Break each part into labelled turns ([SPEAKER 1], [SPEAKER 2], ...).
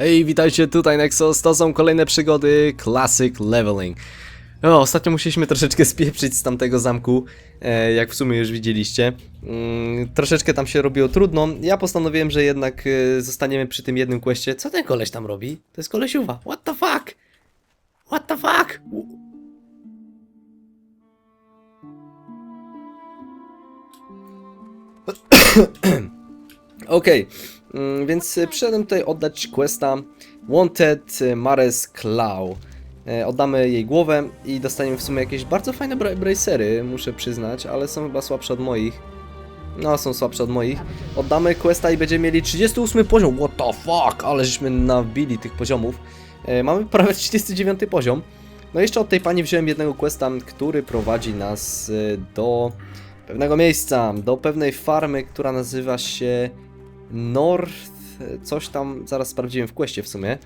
[SPEAKER 1] Hej, witajcie tutaj Nexus, to są kolejne przygody Classic Leveling. O, ostatnio musieliśmy troszeczkę spieprzyć z tamtego zamku, e, jak w sumie już widzieliście. Mm, troszeczkę tam się robiło trudno. Ja postanowiłem, że jednak e, zostaniemy przy tym jednym questie. Co ten koleś tam robi? To jest kolesiuwa. What the fuck? What the fuck? Okej, mm, więc e, przyszedłem tutaj oddać questa Wanted e, Mares Claw. E, Oddamy jej głowę i dostaniemy w sumie jakieś bardzo fajne bra bracery, muszę przyznać, ale są chyba słabsze od moich. No, są słabsze od moich. Oddamy questa i będziemy mieli 38 poziom. What the fuck? Ale żeśmy nabili tych poziomów. Mamy prawie 39 poziom. No jeszcze od tej pani wziąłem jednego questa, który prowadzi nas do pewnego miejsca, do pewnej farmy, która nazywa się North... coś tam, zaraz sprawdziłem w questie w sumie.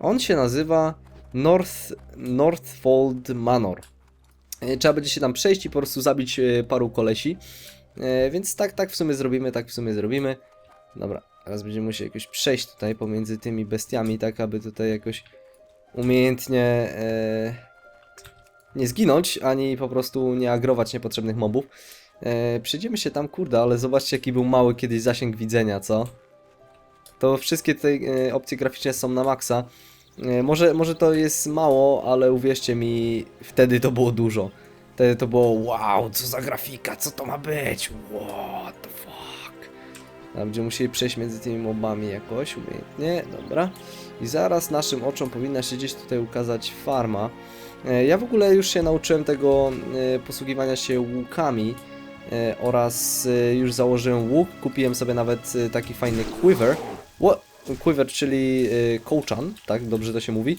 [SPEAKER 1] On się nazywa North... Northfold Manor. E, Trzeba będzie się tam przejść i po prostu zabić e, paru kolesi. E, Więc tak, tak w sumie zrobimy, tak w sumie zrobimy. Dobra, teraz będziemy musieli jakoś przejść tutaj pomiędzy tymi bestiami, tak aby tutaj jakoś umiejętnie e, nie zginąć, ani po prostu nie agrować niepotrzebnych mobów. E, przyjdziemy się tam, kurde, ale zobaczcie jaki był mały kiedyś zasięg widzenia, co? To wszystkie te e, opcje graficzne są na maksa. E, może, może to jest mało, ale uwierzcie mi, wtedy to było dużo. Wtedy to było wow, co za grafika, co to ma być? What the fuck? A będziemy musieli przejść między tymi mobami jakoś umiejętnie, dobra. I zaraz naszym oczom powinna się gdzieś tutaj ukazać farma. E, Ja w ogóle już się nauczyłem tego e, posługiwania się łukami oraz e, już założyłem łuk. Kupiłem sobie nawet e, taki fajny quiver. Quiver, czyli e, kołczan, tak dobrze to się mówi.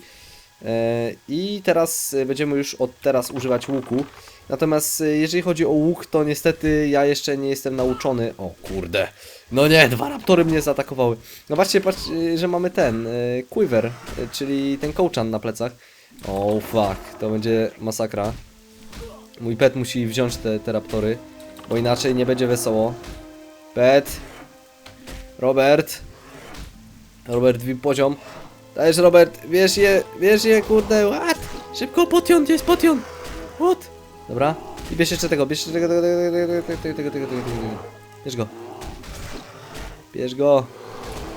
[SPEAKER 1] E, I teraz e, będziemy już od teraz używać łuku. Natomiast e, jeżeli chodzi o łuk, to niestety ja jeszcze nie jestem nauczony. O kurde. No nie, dwa raptory mnie zaatakowały. No patrzcie, patrz, e, że mamy ten e, quiver, e, czyli ten kołczan na plecach. O fuck, to będzie masakra. Mój pet musi wziąć te, te raptory, bo inaczej nie będzie wesoło. Pet. Robert. Robert, wbij poziom. Dajesz Robert, wiesz je, wiesz je, kurde, what? Szybko, potion, gdzie jest potion? What? Dobra. I bierz jeszcze tego, bierz tego, tego, tego, tego, tego, tego, tego, tego, tego, tego. Bierz go. Bierz go.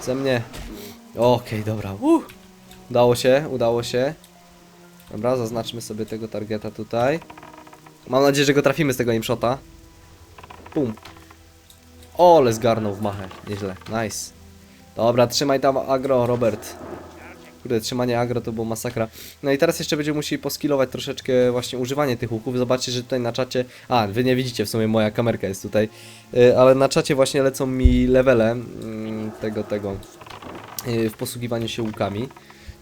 [SPEAKER 1] Ze mnie. Okej, dobra. Uh. Udało się, udało się. Dobra, zaznaczmy sobie tego targeta tutaj. Mam nadzieję, że go trafimy z tego imshota. Pum. Ole, zgarnął w machę. Nieźle, nice. Dobra, trzymaj tam agro, Robert. Kurde, trzymanie agro to było masakra. No i teraz jeszcze będziemy musieli poskilować troszeczkę właśnie używanie tych łuków. Zobaczcie, że tutaj na czacie... A, wy nie widzicie, w sumie moja kamerka jest tutaj. Yy, ale na czacie właśnie lecą mi levele mm, tego, tego... Yy, w posługiwaniu się łukami.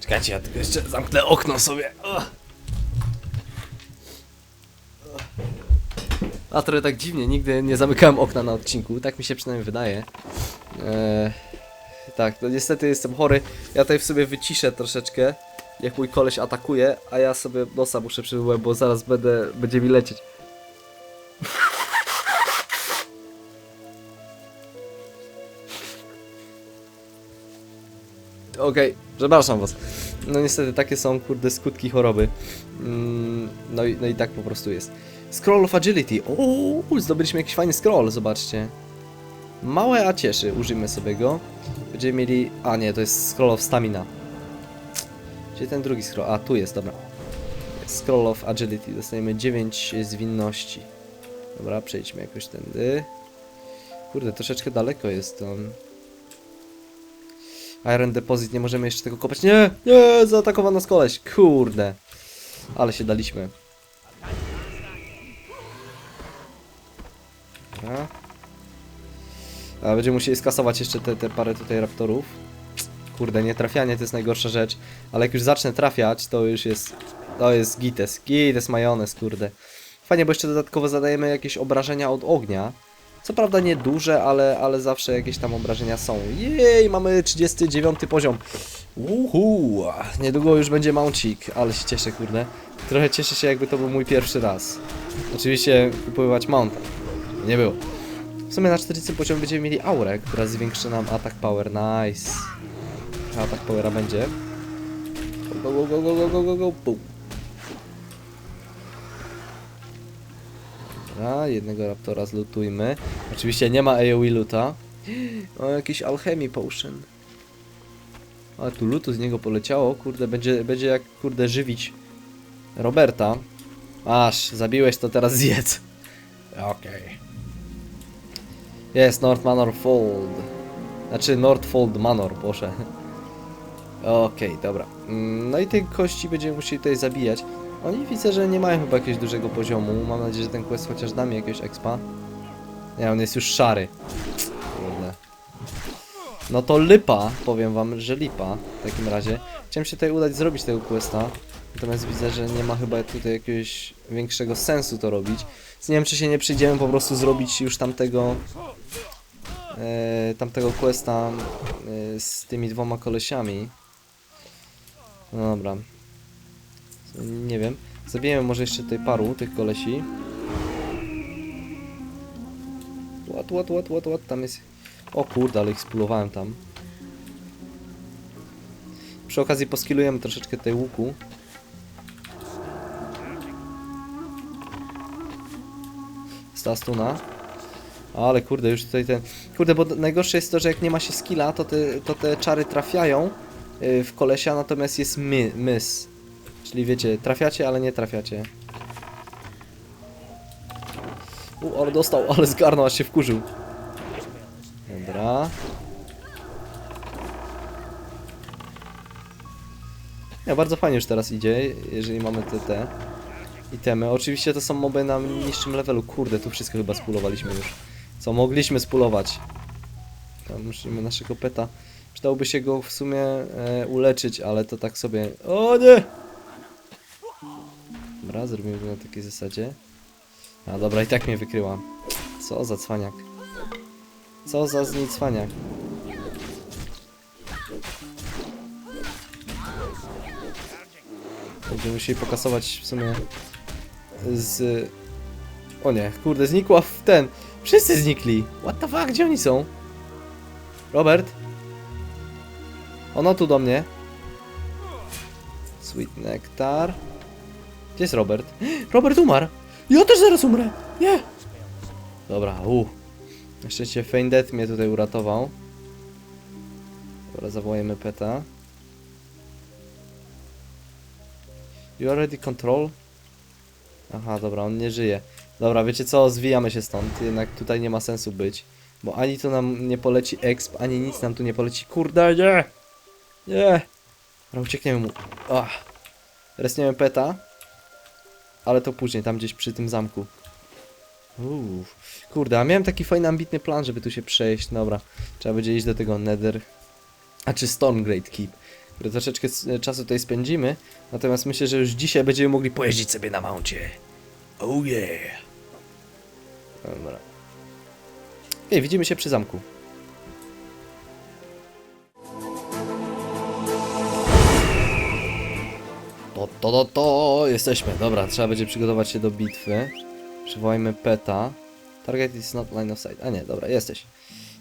[SPEAKER 1] Czekajcie, ja tylko jeszcze zamknę okno sobie. Ugh. A trochę tak dziwnie, nigdy nie zamykałem okna na odcinku, tak mi się przynajmniej wydaje. Eee, tak, no niestety jestem chory. Ja tutaj w sobie wyciszę troszeczkę, jak mój koleś atakuje, a ja sobie nosa muszę przywołać, bo zaraz będę, będzie mi lecieć. Okej, przepraszam was. No niestety takie są kurde skutki choroby. Mm, no, i, no i tak po prostu jest. Scroll of Agility. O, zdobyliśmy jakiś fajny scroll, zobaczcie. Małe a cieszy, użyjmy sobie go. Będziemy mieli... A nie, to jest Scroll of Stamina. Gdzie ten drugi scroll? A, tu jest, dobra. Scroll of Agility. Dostajemy 9 zwinności. Dobra, przejdźmy jakoś tędy. Kurde, troszeczkę daleko jest on. Iron Deposit, nie możemy jeszcze tego kopać. Nie, nie, zaatakowano nas koleś. Kurde. Ale się daliśmy. Dobra. A będziemy musieli skasować jeszcze te, te parę tutaj raptorów. Kurde, nie trafianie to jest najgorsza rzecz. Ale jak już zacznę trafiać, to już jest... To jest gites. Gites majonez, kurde. Fajnie, bo jeszcze dodatkowo zadajemy jakieś obrażenia od ognia. Co prawda nie duże, ale, ale zawsze jakieś tam obrażenia są. Jej, mamy 39 poziom. Uhu, niedługo już będzie mouncik, ale się cieszę, kurde. Trochę cieszę się, jakby to był mój pierwszy raz. Oczywiście kupywać mounta. Nie było. W sumie na 40 poziomie będziemy mieli aurę, która zwiększy nam atak power. Nice. A tak powera będzie. Go, go, go, go, go, go, go, go, pum. Dobra, jednego raptora zlutujmy. Oczywiście nie ma AoE luta. O, jakiś alchemii potion. Ale tu lutu z niego poleciało, kurde, będzie, będzie jak, kurde, żywić Roberta. Aż, zabiłeś to teraz zjedz. Okej. Jest North Manor Fold. Znaczy Northfold Manor, proszę. Okej, dobra. Mm, No i tej kości będziemy musieli tutaj zabijać. Oni widzę, że nie mają chyba jakiegoś dużego poziomu. Mam nadzieję, że ten quest chociaż da mi jakiegoś expa. Nie, on jest już szary. No to lipa, powiem wam, że lipa w takim razie. Chciałem się tutaj udać zrobić tego questa. Natomiast widzę, że nie ma chyba tutaj jakiegoś większego sensu to robić. Więc nie wiem, czy się nie przyjdziemy po prostu zrobić już tamtego e, tamtego questa e, z tymi dwoma kolesiami. No dobra. Nie wiem. Zabijemy może jeszcze tutaj paru tych kolesi. Łat, łat, łat, łat, łat, tam jest... O kurde, ale ich spulowałem tam. Przy okazji poskilujemy troszeczkę tej łuku. Stastuna. Ale kurde, już tutaj ten... Kurde, bo najgorsze jest to, że jak nie ma się skilla, to te, to te czary trafiają y, w kolesia, natomiast jest my, mys. Czyli wiecie, trafiacie, ale nie trafiacie. U, ale dostał, ale zgarnął, aż się wkurzył. Ja bardzo fajnie już teraz idzie, jeżeli mamy te, te itemy. Oczywiście to są moby na niższym levelu. Kurde, tu wszystko chyba spulowaliśmy już. Co mogliśmy spulować. Tam musimy naszego peta. Przydałoby się go w sumie e, uleczyć, ale to tak sobie... O nie! Dobra, zrobimy to na takiej zasadzie. A dobra, i tak mnie wykryła. Co za cwaniak. Co za znicwaniak. Będziemy musieli pokasować w sumie z... O nie, kurde, znikła w ten... Wszyscy znikli! What the fuck, gdzie oni są? Robert? Ono tu do mnie. Sweet Nectar. Gdzie jest Robert? Robert umarł! Ja też zaraz umrę! Nie! Dobra, u. Na szczęście Fein Death mnie tutaj uratował. Dobra, zawołajmy peta. You already control? Aha, dobra, on nie żyje. Dobra, wiecie co? Zwijamy się stąd. Jednak tutaj nie ma sensu być. Bo ani to nam nie poleci exp, ani nic nam tu nie poleci. Kurde, nie! Nie! Dobra, uciekniemy mu. Ach. Resniemy peta. Ale to później, tam gdzieś przy tym zamku. Uff. Kurde, a miałem taki fajny, ambitny plan, żeby tu się przejść. Dobra, trzeba będzie iść do tego Nether. A czy Stormgrade Keep. Które troszeczkę s- czasu tutaj spędzimy. Natomiast myślę, że już dzisiaj będziemy mogli pojeździć sobie na mouncie. Oh yeah! Dobra. Ej, widzimy się przy zamku. To, to, to, to, jesteśmy. Dobra, trzeba będzie przygotować się do bitwy. Przywołajmy peta. Target is not line of sight. A nie, dobra, jesteś.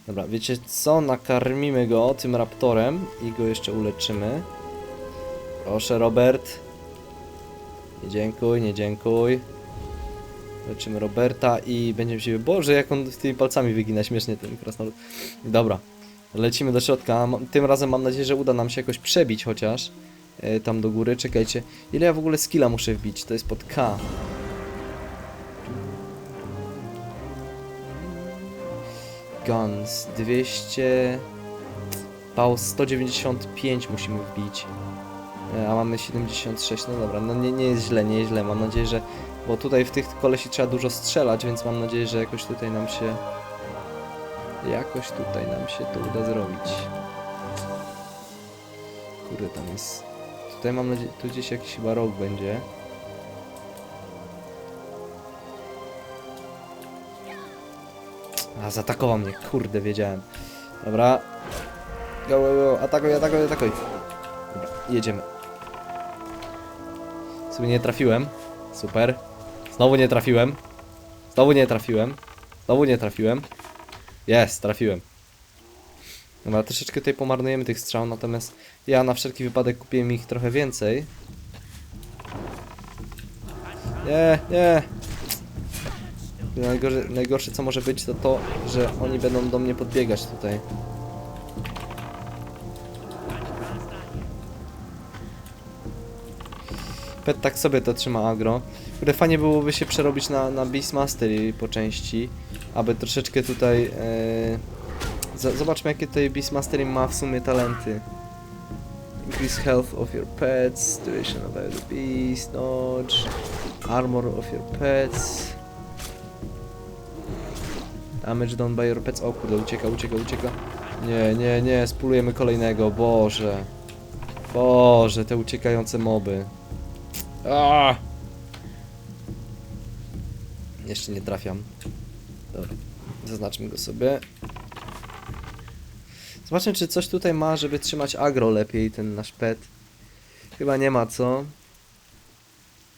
[SPEAKER 1] Dobra, wiecie co? Nakarmimy go tym raptorem i go jeszcze uleczymy. Proszę, Robert. Nie dziękuj, nie dziękuj. Leczymy Roberta i będziemy się... Boże, jak on tymi palcami wygina śmiesznie ten krasnolud. Dobra, lecimy do środka. Tym razem mam nadzieję, że uda nam się jakoś przebić chociaż. e, Tam do góry, czekajcie. Ile ja w ogóle skilla muszę wbić? To jest pod K. Guns 200... Pał 195 musimy wbić. E, A mamy 76, no dobra, no nie, nie jest źle, nie jest źle. Mam nadzieję, że. Bo tutaj w tych kolesi trzeba dużo strzelać, więc mam nadzieję, że jakoś tutaj nam się. Jakoś tutaj nam się to uda zrobić. Kurde, tam jest. Tutaj mam nadzieję, tu gdzieś jakiś chyba rok będzie. A, zaatakował mnie, kurde, wiedziałem. Dobra. Go, go, go, atakuj, atakuj, atakuj. Dobra, jedziemy. Sobie nie trafiłem. Super. Znowu nie trafiłem. Znowu nie trafiłem. Znowu nie trafiłem. Jest, trafiłem. Dobra, troszeczkę tutaj pomarnujemy tych strzał, natomiast ja na wszelki wypadek kupiłem ich trochę więcej. Nie, nie. Najgorsze, najgorsze co może być to to, że oni będą do mnie podbiegać tutaj. Pet tak sobie to trzyma agro. Kurde, fajnie byłoby się przerobić na, na Beastmaster po części, aby troszeczkę tutaj... Za- zobaczmy jakie tutaj Beastmaster ma w sumie talenty. Increase health of your pets, duration of the beast, dodge, armor of your pets. Damage done by your pets. O kurde, ucieka, ucieka, ucieka. Nie, nie, nie, spulujemy kolejnego, Boże. Boże, te uciekające moby. Aaaa! Jeszcze nie trafiam. Dobra, zaznaczmy go sobie. Zobaczmy, czy coś tutaj ma, żeby trzymać agro lepiej, ten nasz pet. Chyba nie ma, co?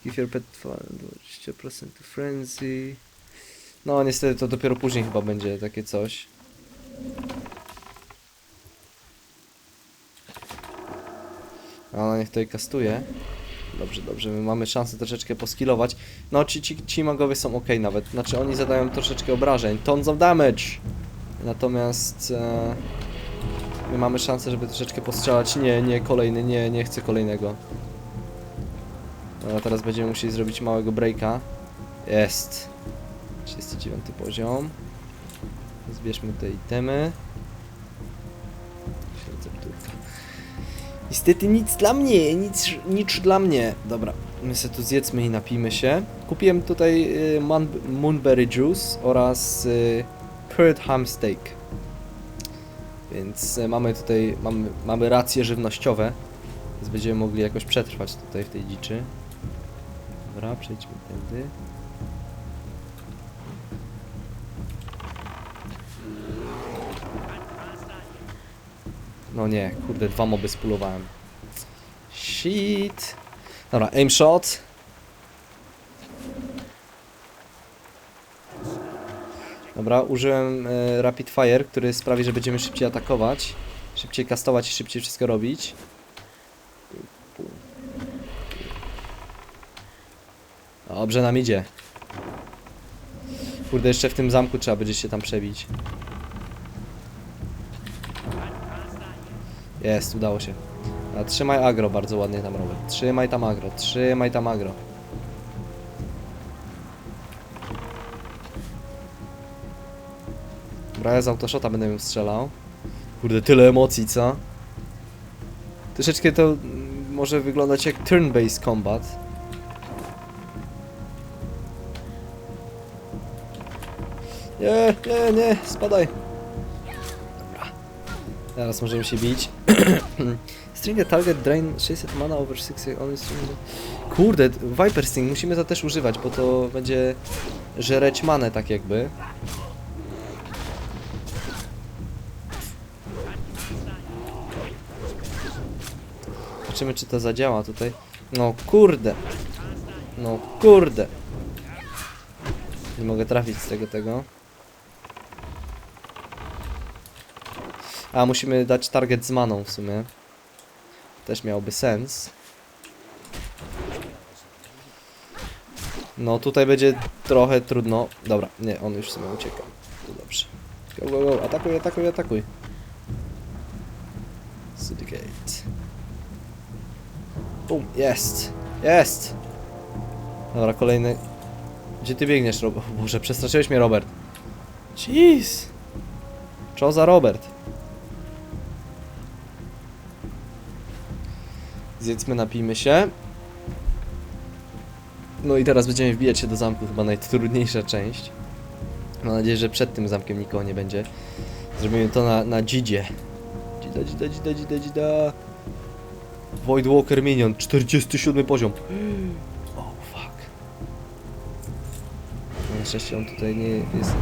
[SPEAKER 1] Give your pet 20% to frenzy. No, niestety to dopiero później chyba będzie takie coś. A ona niech tutaj kastuje. Dobrze, dobrze, my mamy szansę troszeczkę poskilować. No, ci, ci, ci magowie są ok nawet. Znaczy, oni zadają troszeczkę obrażeń. Tons of damage! Natomiast... E, my mamy szansę, żeby troszeczkę postrzelać. Nie, nie, kolejny, nie, nie chcę kolejnego. Dobra, teraz będziemy musieli zrobić małego breaka. Jest. 39 poziom. Zbierzmy te itemy. Recepturka. Niestety nic dla mnie, nic, nic dla mnie. Dobra, my sobie tu zjedzmy i napijmy się. Kupiłem tutaj y, Moonberry Juice oraz y, Curd Ham Steak. Więc y, mamy tutaj, mamy, mamy racje żywnościowe. Więc będziemy mogli jakoś przetrwać tutaj w tej dziczy. Dobra, przejdźmy tędy. No nie, kurde, dwa moby spulowałem. Shit. Dobra, aim shot. Dobra, użyłem e, rapid fire, który sprawi, że będziemy szybciej atakować, szybciej kastować i szybciej wszystko robić. Dobrze nam idzie. Kurde, jeszcze w tym zamku trzeba będzie się tam przebić. Jest, udało się. A trzymaj agro, bardzo ładnie tam robię. Trzymaj tam agro, trzymaj tam agro. Dobra, ja z autoshota będę ją strzelał. Kurde, tyle emocji, co? Troszeczkę to mm, może wyglądać jak turn-based combat. Nie, nie, nie, spadaj. Teraz możemy się bić. String a target drain 600 mana over 6 only string. Kurde, Viper Sting musimy to też używać, bo to będzie żereć manę tak jakby. Zobaczymy czy to zadziała tutaj. No kurde. No kurde. Nie mogę trafić z tego tego. A, musimy dać target z maną w sumie. Też miałoby sens. No, tutaj będzie trochę trudno. Dobra, nie, on już w sumie ucieka. To dobrze. Go, go, go, atakuj, atakuj, atakuj. Syndicate. Bum, jest, jest. Dobra, kolejny. Gdzie ty biegniesz, Robert? Boże, przestraszyłeś mnie, Robert. Jeez. Co za Robert? Zjedzmy, napijmy się. No i teraz będziemy wbijać się do zamku, chyba najtrudniejsza część. Mam nadzieję, że przed tym zamkiem nikogo nie będzie. Zrobimy to na, na dzidzie. Dzida, dzida, dzida, dzida, dzida. Void Walker Minion, 47 poziom. Oh fuck. Na szczęście on tutaj nie jest...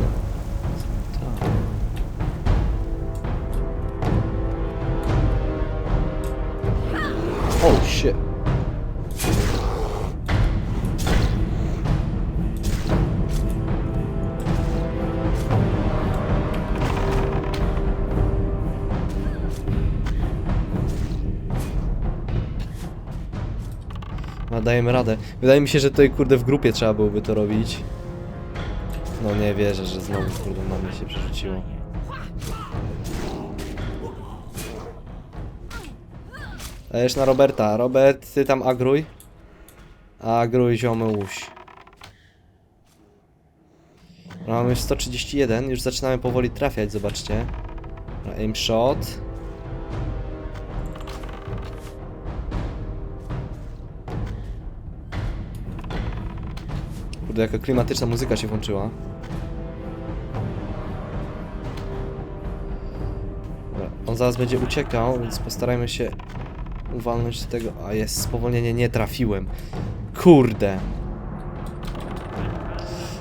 [SPEAKER 1] się. A dajemy radę. Wydaje mi się, że tutaj kurde w grupie trzeba byłoby to robić. No nie wierzę, że znowu kurde na mnie się przerzuciło. Dajesz na Roberta. Robert, ty tam agruj. Agruj, ziomy łóś. No, Mamy 131, już zaczynamy powoli trafiać, zobaczcie. Aim shot. Kurde, jaka klimatyczna muzyka się włączyła. Dobra, on zaraz będzie uciekał, więc postarajmy się uwalnąć do tego. A jest spowolnienie, nie trafiłem. Kurde.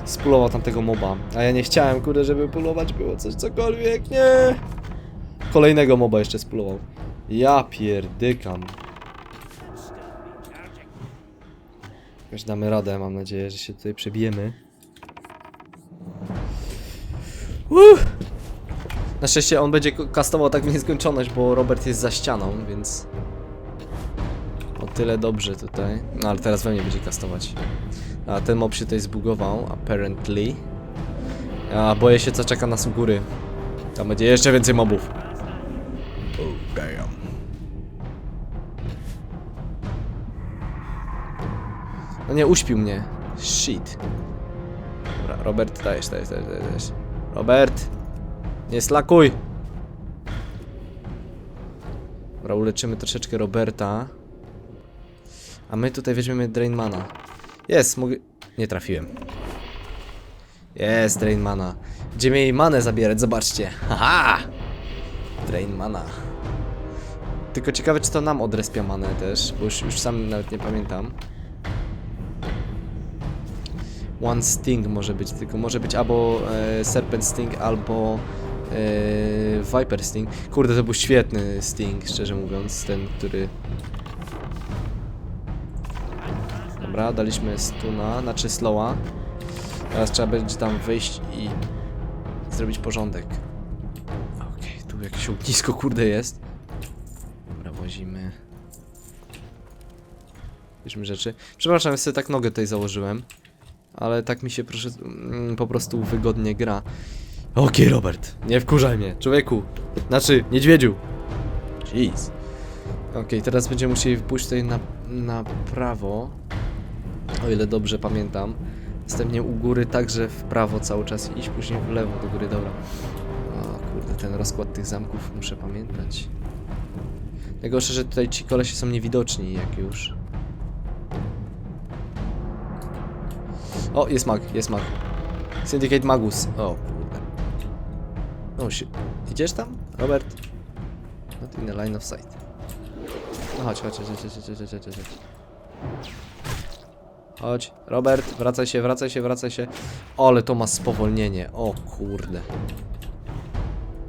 [SPEAKER 1] Spulował tamtego moba. A ja nie chciałem, kurde, żeby pulować było coś cokolwiek. Nie. Kolejnego moba jeszcze spulował. Ja pierdykam. Jakoś damy radę, mam nadzieję, że się tutaj przebijemy. Uff. Na szczęście on będzie kastował tak w nieskończoność, bo Robert jest za ścianą, więc... Tyle dobrze tutaj. No ale teraz we mnie będzie kastować. A ten mob się tutaj zbugował, apparently. A boję się co czeka nas u góry. Tam będzie jeszcze więcej mobów. Oh damn. No nie, uśpił mnie. Shit. Dobra, Robert, dajesz, dajesz, dajesz, dajesz. Robert! Nie slakuj! Dobra, uleczymy troszeczkę Roberta. A my tutaj weźmiemy Drainmana. Jest, mogę... Nie trafiłem. Jest, Drainmana. Będziemy jej manę zabierać, zobaczcie. Haha! Drainmana. Tylko ciekawe, czy to nam odrespia manę też, bo już, już sam nawet nie pamiętam. One Sting może być, tylko może być albo e, Serpent Sting, albo e, Viper Sting. Kurde, to był świetny Sting, szczerze mówiąc, ten, który... Dobra, daliśmy stuna, znaczy slowa. Teraz trzeba będzie tam wyjść i zrobić porządek. Okej, tu jakieś ognisko, kurde, jest. Dobra, łazimy. Bierzmy rzeczy. Przepraszam, ja sobie tak nogę tutaj założyłem. Ale tak mi się proszę, mm, po prostu wygodnie gra. Okej, Robert, nie wkurzaj mnie, człowieku. Znaczy, niedźwiedziu. Jeez. Okej, teraz będziemy musieli pójść tutaj na, na prawo. O ile dobrze pamiętam. Następnie u góry także w prawo cały czas iść później w lewo do góry, dobra. O kurde, ten rozkład tych zamków muszę pamiętać. Najgorsze, że tutaj ci kolesie są niewidoczni jak już. O, jest mag, jest mag. Syndicate Magus. O, kurde. O, shit. Idziesz tam, Robert? Not in the line of sight. No chodź, chodź, chodź, chodź, chodź, chodź, chodź, chodź. Chodź, Robert, wracaj się, wracaj się, wracaj się. O, ale to ma spowolnienie. O kurde.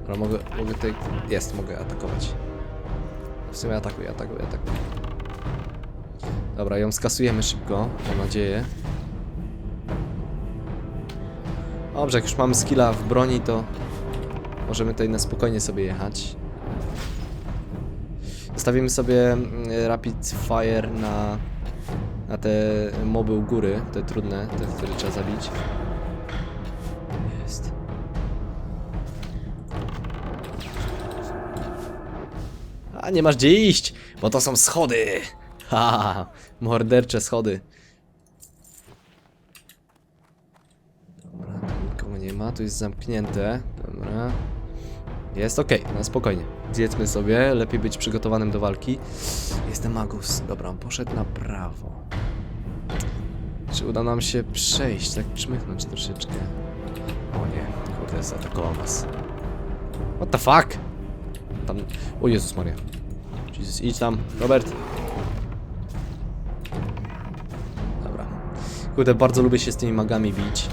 [SPEAKER 1] Dobra, mogę, mogę tutaj... Jest, mogę atakować. W sumie atakuję, atakuję, atakuję. Dobra, ją skasujemy szybko, mam nadzieję. Dobrze, jak już mamy skilla w broni, to możemy tutaj na spokojnie sobie jechać. Zostawimy sobie mm, rapid fire na, na te moby u góry, te trudne, te, które trzeba zabić. Jest. A nie masz gdzie iść, bo to są schody. Ha, mordercze schody. Dobra, nikogo nie ma, tu jest zamknięte. Dobra. Jest ok, na spokojnie. Zjedzmy sobie, lepiej być przygotowanym do walki. Jestem Magus. Dobra, on poszedł na prawo. Czy uda nam się przejść, tak czmychnąć troszeczkę? O nie, kurde, zaatakował nas. What the fuck? Tam... O Jezus Maria. Jesus, idź tam, Robert. Dobra. Kurde, bardzo lubię się z tymi magami bić.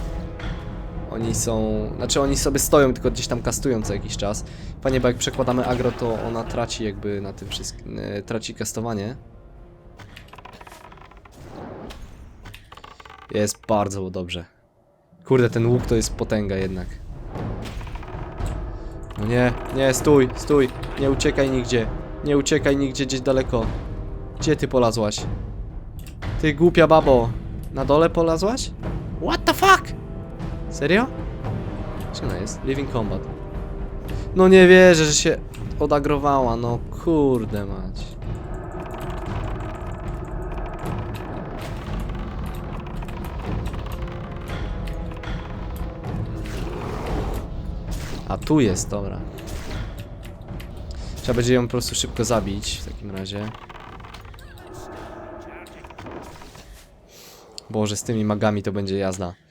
[SPEAKER 1] Oni są... Znaczy oni sobie stoją, tylko gdzieś tam kastują co jakiś czas. Fajnie, bo jak przekładamy agro, to ona traci jakby na tym wszystkim... traci kastowanie. Jest bardzo dobrze. Kurde, ten łuk to jest potęga jednak. No nie, nie, stój, stój. Nie uciekaj nigdzie. Nie uciekaj nigdzie gdzieś daleko. Gdzie ty polazłaś? Ty głupia babo. Na dole polazłaś? What the fuck? Serio? Gdzie ona jest? Living Combat. No nie wierzę, że się odagrowała, no kurde mać. A tu jest, dobra. Trzeba będzie ją po prostu szybko zabić w takim razie. Boże, z tymi magami to będzie jazda.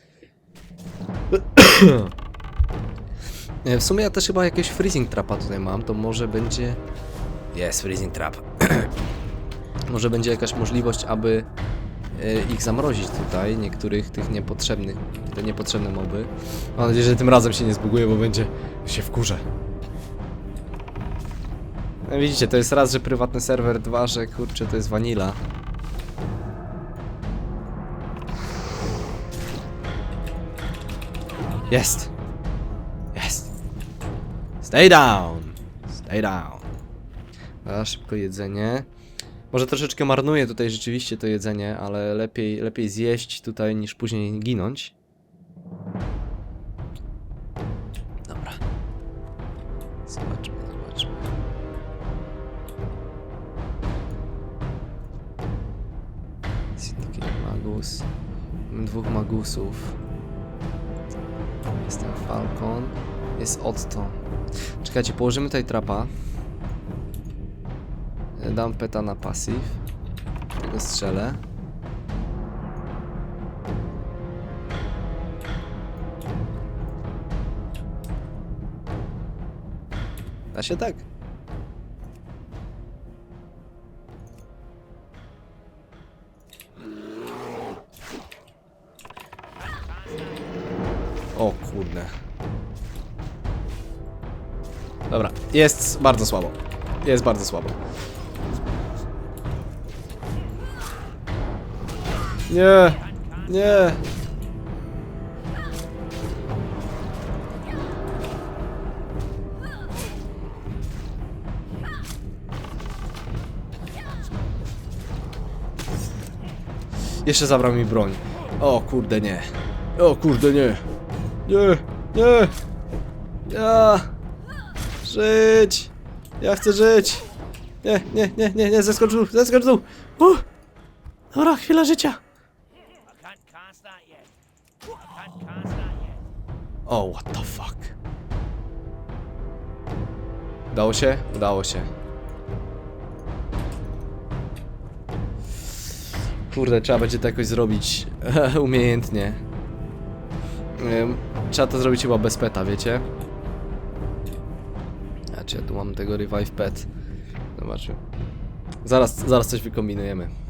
[SPEAKER 1] E, W sumie ja też chyba jakiegoś freezing trapa tutaj mam, to może będzie... Jest freezing trap. może będzie jakaś możliwość, aby ich zamrozić tutaj, niektórych tych niepotrzebnych, te niepotrzebne moby. Mam nadzieję, że tym razem się nie zbuguje, bo będzie się wkurzę. No widzicie, to jest raz, że prywatny serwer, dwa, że kurczę, to jest vanilla. Jest! Jest! Stay down! Stay down. A, szybko jedzenie. Może troszeczkę marnuję tutaj rzeczywiście to jedzenie, ale lepiej, lepiej zjeść tutaj niż później ginąć. Dobra. Zobaczmy, zobaczmy. Syndicate Magus. Dwóch magusów. Jest ten Falcon. Jest Otto. Czekajcie, położymy tutaj trapa. Dam peta na passive. Tego strzelę. Da się tak. O kurde. Dobra, jest bardzo słabo. Jest bardzo słabo. Nie, nie. Jeszcze zabrał mi broń. O kurde nie. O kurde nie. Nie, nie. Ja. Żyć. Ja chcę żyć. Nie, nie, nie, nie, nie, zeskocz w dół, zeskocz w dół. Uh. Dobra, chwila życia. O, what the fuck. Udało się? Udało się. Kurde, trzeba będzie to jakoś zrobić umiejętnie. Trzeba to zrobić chyba bez peta, wiecie? A czy ja tu mam tego revive pet? Zobaczmy. Zaraz, zaraz coś wykombinujemy.